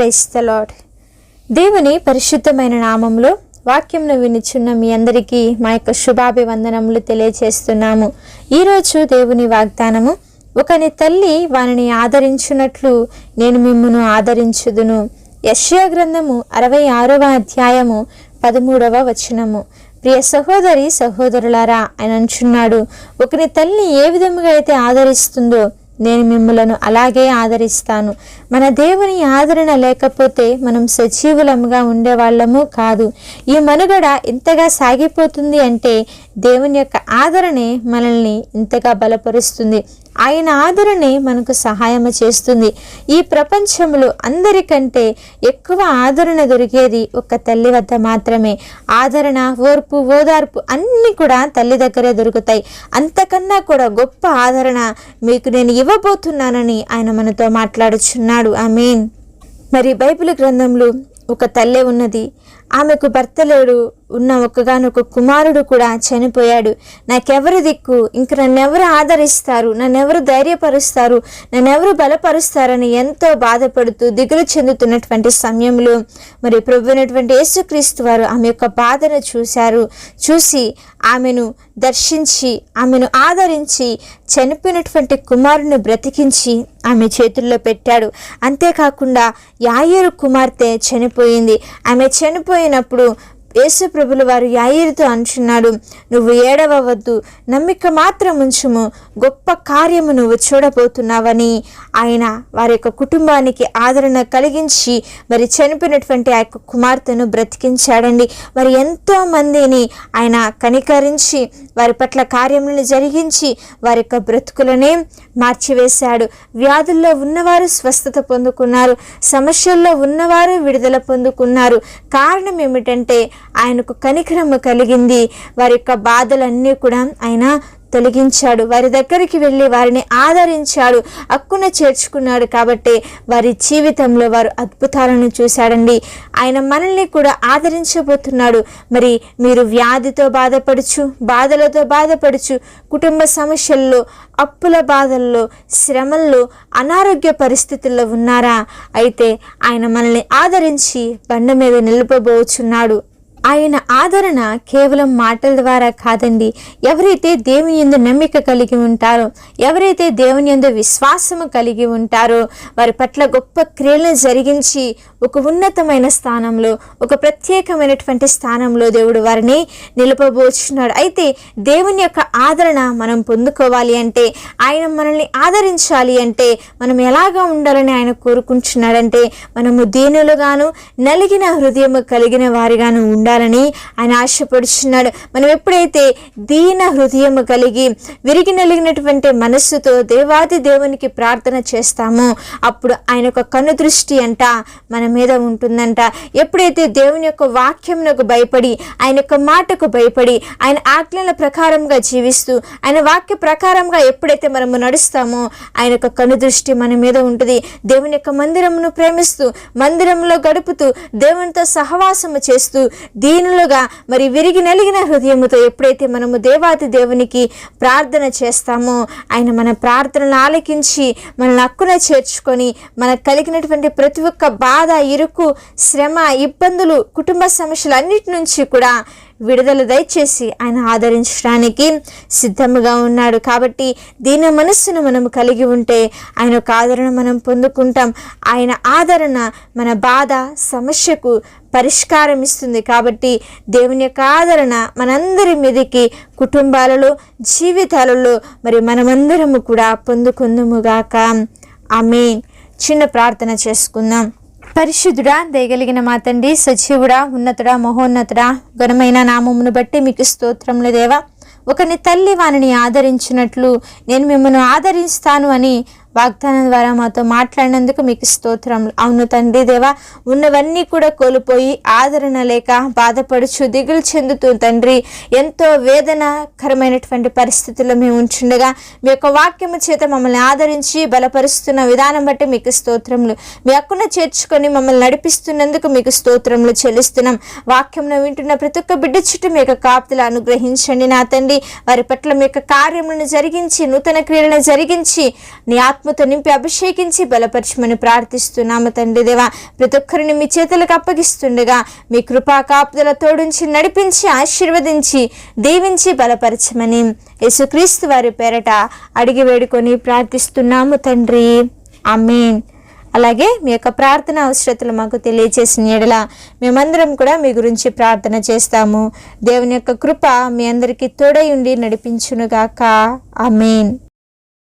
క్రైస్తలాడ్ దేవుని పరిశుద్ధమైన నామంలో వాక్యంను వినిచున్న మీ అందరికీ మా యొక్క శుభాభివందనములు తెలియజేస్తున్నాము ఈరోజు దేవుని వాగ్దానము ఒకని తల్లి వానిని ఆదరించున్నట్లు నేను మిమ్మును ఆదరించుదును. యశ్యా గ్రంథము అరవై ఆరవ అధ్యాయము పదమూడవ వచనము. ప్రియ సహోదరి సహోదరులారా ఆయన అంచున్నాడు ఒకని తల్లి ఏ విధముగా అయితే ఆదరిస్తుందో నేను మిమ్మలను అలాగే ఆదరిస్తాను. మన దేవుని ఆదరణ లేకపోతే మనం సజీవులముగా ఉండేవాళ్ళము కాదు. ఈ మనుగడ ఇంతగా సాగిపోతుంది అంటే దేవుని యొక్క ఆదరణే మనల్ని ఇంతగా బలపరుస్తుంది. ఆయన ఆదరణే మనకు సహాయం చేస్తుంది. ఈ ప్రపంచంలో అందరికంటే ఎక్కువ ఆదరణ దొరికేది ఒక తల్లి వద్ద మాత్రమే. ఆదరణ ఓర్పు ఓదార్పు అన్నీ కూడా తల్లి దగ్గరే దొరుకుతాయి. అంతకన్నా కూడా గొప్ప ఆదరణ మీకు నేను ఇవ్వబోతున్నానని ఆయన మనతో మాట్లాడుచున్నాడు. ఐ మీన్ మరి బైబిల్ గ్రంథంలో ఒక తల్లే ఉన్నది. ఆమెకు భర్త లేడు ఉన్న ఒక్కగానొక కుమారుడు కూడా చనిపోయాడు. నాకెవరు దిక్కు? ఇంక నన్నెవరు ఆదరిస్తారు? నన్నెవరు ధైర్యపరుస్తారు? నన్నెవరు బలపరుస్తారని ఎంతో బాధపడుతూ దిగులు చెందుతున్నటువంటి సమయంలో మరి ప్రభునటువంటి యేసుక్రీస్తు వారు ఆమె యొక్క బాధను చూశారు. చూసి ఆమెను దర్శించి ఆమెను ఆదరించి చనిపోయినటువంటి కుమారుని బ్రతికించి ఆమె చేతుల్లో పెట్టాడు. అంతేకాకుండా యాయేరు కుమార్తె చనిపోయింది. ఆమె చనిపోయినప్పుడు యేసుప్రభులు వారు యాయిరితో అంచున్నాడు నువ్వు ఏడవవద్దు నమ్మిక మాత్రం ఉంచుము గొప్ప కార్యము నువ్వు చూడబోతున్నావని. ఆయన వారి యొక్క కుటుంబానికి ఆదరణ కలిగించి మరి చనిపోయినటువంటి ఆ యొక్క కుమార్తెను బ్రతికించాడండి. మరి ఎంతో మందిని ఆయన కనికరించి వారి పట్ల కార్యములను జరిగించి వారి యొక్క బ్రతుకులనే మార్చివేశాడు. వ్యాధుల్లో ఉన్నవారు స్వస్థత పొందుకున్నారు సమస్యల్లో ఉన్నవారు విడుదల పొందుకున్నారు. కారణం ఏమిటంటే ఆయనకు కనికరము కలిగింది. వారి యొక్క బాధలన్నీ కూడా ఆయన తొలగించాడు. వారి దగ్గరికి వెళ్ళి వారిని ఆదరించాడు. అక్కున చేర్చుకున్నాడు కాబట్టి వారి జీవితంలో వారు అద్భుతాలను చూశాడండి. ఆయన మనల్ని కూడా ఆదరించబోతున్నాడు. మరి మీరు వ్యాధితో బాధపడుచు బాధలతో బాధపడుచు కుటుంబ సమస్యల్లో అప్పుల బాధల్లో శ్రమల్లో అనారోగ్య పరిస్థితుల్లో ఉన్నారా? అయితే ఆయన మనల్ని ఆదరించి బండ మీద నిలుపబోచున్నాడు. ఆయన ఆదరణ కేవలం మాటల ద్వారా కాదండి. ఎవరైతే దేవుని ఎందు నమ్మిక కలిగి ఉంటారో ఎవరైతే దేవుని ఎందు విశ్వాసము కలిగి ఉంటారో వారి పట్ల గొప్ప క్రియలను జరిగించి ఒక ఉన్నతమైన స్థానంలో ఒక ప్రత్యేకమైనటువంటి స్థానంలో దేవుడు వారిని నిలపబోచున్నాడు. అయితే దేవుని యొక్క ఆదరణ మనం పొందుకోవాలి అంటే ఆయన మనల్ని ఆదరించాలి అంటే మనం ఎలాగా ఉండాలని ఆయన కోరుకుంటున్నాడంటే మనము దీనులుగాను నలిగిన హృదయము కలిగిన వారిగాను ఉండాలి. ఉండాలని ఆయన ఆశపడుచున్నాడు. మనం ఎప్పుడైతే దీన హృదయము కలిగి విరిగి నలిగినటువంటి మనస్సుతో దేవాది దేవునికి ప్రార్థన చేస్తామో అప్పుడు ఆయన యొక్క కను దృష్టి అంట మన మీద ఉంటుందంట. ఎప్పుడైతే దేవుని యొక్క వాక్యంకు భయపడి ఆయన యొక్క మాటకు భయపడి ఆయన ఆజ్ఞల ప్రకారంగా జీవిస్తూ ఆయన వాక్య ప్రకారంగా ఎప్పుడైతే మనము నడుస్తామో ఆయన యొక్క కను దృష్టి మన మీద ఉంటుంది. దేవుని యొక్క మందిరమును ప్రేమిస్తూ మందిరంలో గడుపుతూ దేవునితో సహవాసము చేస్తూ దీనులుగా మరి విరిగి నలిగిన హృదయముతో ఎప్పుడైతే మనము దేవాది దేవునికి ప్రార్థన చేస్తామో ఆయన మన ప్రార్థనను ఆలకించి మనల్ని నక్కున చేర్చుకొని మనకు కలిగినటువంటి ప్రతి ఒక్క బాధ ఇరుకు శ్రమ ఇబ్బందులు కుటుంబ సమస్యలు అన్నిటి నుంచి కూడా విడుదల దయచేసి ఆయన ఆదరించడానికి సిద్ధముగా ఉన్నాడు. కాబట్టి దీని మనస్సును మనం కలిగి ఉంటే ఆయన యొక్క ఆదరణ మనం పొందుకుంటాం. ఆయన ఆదరణ మన బాధ సమస్యకు పరిష్కారం ఇస్తుంది. కాబట్టి దేవుని యొక్క ఆదరణ మనందరి మీదకి కుటుంబాలలో జీవితాలలో మరి మనమందరము కూడా పొందుకుందుముగాక ఆమె చిన్న ప్రార్థన చేసుకుందాం. పరిశుద్ధుడా దయగలిగిన మా తండ్రి సజీవుడా ఉన్నతుడా మహోన్నతుడా ఘనమైన నామమును బట్టి మీకు స్తోత్రములు దేవా. ఒకని తల్లి వానిని ఆదరించినట్లు నేను మిమ్మల్ని ఆదరిస్తాను అని వాగ్దానం ద్వారా మాతో మాట్లాడినందుకు మీకు స్తోత్రం అవును తండ్రి దేవా ఉన్నవన్నీ కూడా కోల్పోయి ఆదరణ లేక బాధపడుచు దిగులు చెందుతూ తండ్రి ఎంతో వేదనకరమైనటువంటి పరిస్థితుల్లో మేము ఉంచుండగా మీ యొక్క వాక్యము చేత మమ్మల్ని ఆదరించి బలపరుస్తున్న విధానం బట్టి మీకు స్తోత్రములు. మీ అక్కున చేర్చుకొని మమ్మల్ని నడిపిస్తున్నందుకు మీకు స్తోత్రములు చెల్లిస్తున్నాం. వాక్యంను వింటున్న ప్రతి ఒక్క బిడ్డ చుట్టూ మీ యొక్క కాపుదలు అనుగ్రహించండి నా తండ్రి. వారి పట్ల మీ యొక్క కార్యములను జరిగించి నూతన క్రియలను జరిగించి నీ ఆత్మ ఆత్మతో నింపి అభిషేకించి బలపరచమని ప్రార్థిస్తున్నాము తండ్రి దేవా. ప్రతి ఒక్కరిని మీ చేతులకు అప్పగిస్తుండగా మీ కృపా కాపుదల తోడుంచి నడిపించి ఆశీర్వదించి దీవించి బలపరచమని యేసుక్రీస్తు వారి పేరట అడిగి వేడుకొని ప్రార్థిస్తున్నాము తండ్రి. అమీన్ అలాగే మీ యొక్క ప్రార్థన అవసరతలు మాకు తెలియచేసిన ఎడల మేమందరం కూడా మీ గురించి ప్రార్థన చేస్తాము. దేవుని యొక్క కృప మీ అందరికీ తోడై ఉండి నడిపించునుగాక. ఆమెన్.